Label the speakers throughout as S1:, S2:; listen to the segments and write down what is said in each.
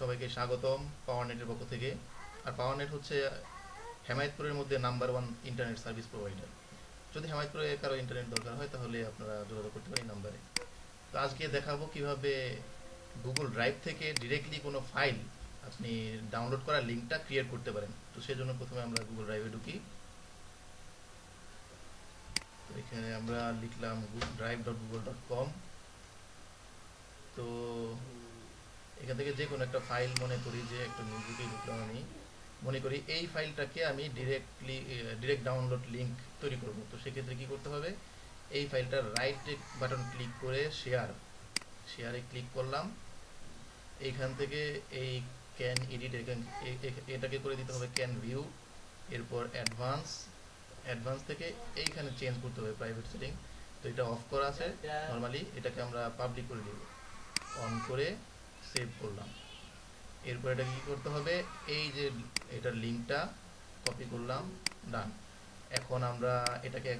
S1: সবাইকে স্বাগতম পাওয়ার নেটের পক্ষ থেকে। আর পাওয়ার নেট হচ্ছে হেমায়তপুরের মধ্যে number one internet service provider যদি হেমায়তপুরে কারও ইন্টারনেট দরকার হয়, তাহলে আপনারা যোগাযোগ করতে পারেন নাম্বারে তো আজকে দেখাবো কীভাবে গুগল ড্রাইভ থেকে ডিরেক্টলি কোনো ফাইল আপনি ডাউনলোড করার লিঙ্কটা ক্রিয়েট করতে পারেন। তো সেজন্য প্রথমে আমরা গুগল ড্রাইভে ঢুকি। এখানে আমরা লিখলাম drive dot Google dot com তো এখান থেকে যে কোনো একটা ফাইল মনে করি যে একটা মিউজিকে ঢুকলাম আমি মনে করি এই ফাইলটাকে আমি ডিরেক্টলি ডিরেক্ট ডাউনলোড লিঙ্ক তৈরি করব। তো সেক্ষেত্রে কি করতে হবে? এই ফাইলটার রাইট বাটন ক্লিক করে শেয়ার শেয়ারে ক্লিক করলাম। এইখান থেকে এই ক্যান এডিট এটাকে করে দিতে হবে ক্যান ভিউ এরপর অ্যাডভান্স অ্যাডভান্স থেকে এইখানে চেঞ্জ করতে হবে প্রাইভেট সেটিং তো এটা অফ করা আছে। নর্মালি এটাকে আমরা পাবলিক করে দিব। অন করে সেভ করলাম। এরপর এটা কি করতে হবে? এই যে এটার লিঙ্কটা কপি করলাম ডান এখন আমরা এটাকে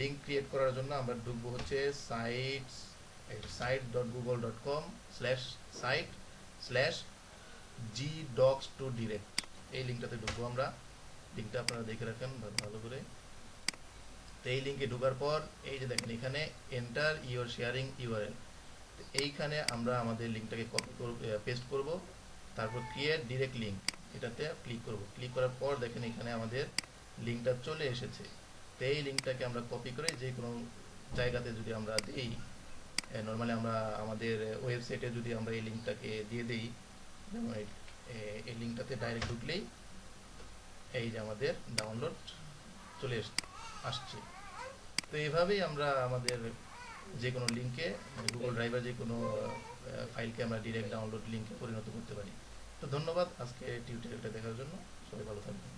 S1: লিঙ্ক ক্রিয়েট করার জন্য আমরা ঢুকবো হচ্ছে sites site dot Google dot com slash site slash G docs to direct এই লিঙ্কটাতে ঢুকবো আমরা। লিঙ্কটা আপনারা দেখে রাখেন ভালো করে। তো এই লিঙ্কে ঢোকার পর, এই যে দেখেন এখানে এন্টার ইউর শেয়ারিং ইউআরএল এইখানে আমরা আমাদের লিঙ্কটাকে কপি করব পেস্ট করব। তারপর ক্রিয়েট ডিরেক্ট লিঙ্ক এটাতে ক্লিক করব। ক্লিক করার পর দেখেন এখানে আমাদের লিঙ্কটা চলে এসেছে। তো এই লিঙ্কটাকে আমরা কপি করে যে কোনো জায়গাতে যদি আমরা দিই নর্মালি আমরা আমাদের ওয়েবসাইটে যদি আমরা এই লিঙ্কটাকে দিয়ে দিই, যেমন এই- লিঙ্কটাতে ডাইরেক্ট ঢুকলেই এই যে আমাদের ডাউনলোড চলে আসছে। তো এইভাবেই আমরা আমাদের যে কোনো লিঙ্কে গুগল ড্রাইভার যে কোনো ফাইলকে আমরা ডিরেক্ট ডাউনলোড লিঙ্কে পরিণত করতে পারি। তো ধন্যবাদ আজকে টিউটোরিয়ালটা দেখার জন্য। সবাই ভালো থাকবেন।